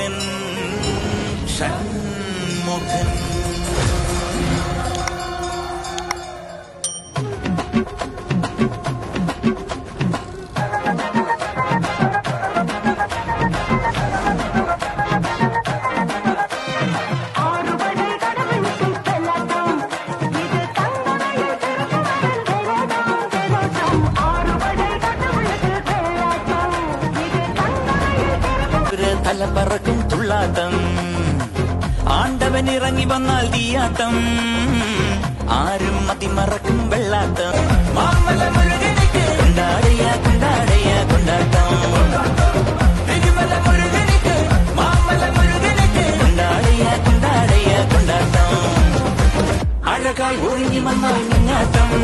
kinh một hình Thirukkural பறக்கும் துள்ளாட்டம் ஆண்டவன் இறங்கி வந்தால் தீயாட்டம் ஆறும் மதி மறக்கும் வெள்ளாட்டம் மாமல முருகனுக்கு கொண்டாடையா கொண்டாடையா கொண்டாட்டம் வெகுமல முருகனுக்கு மாமல முருகனுக்கு கொண்டாடையா கொண்டாடையா கொண்டாட்டம் அழகாய் ஒழுங்கி வந்தால் மின்னாட்டம்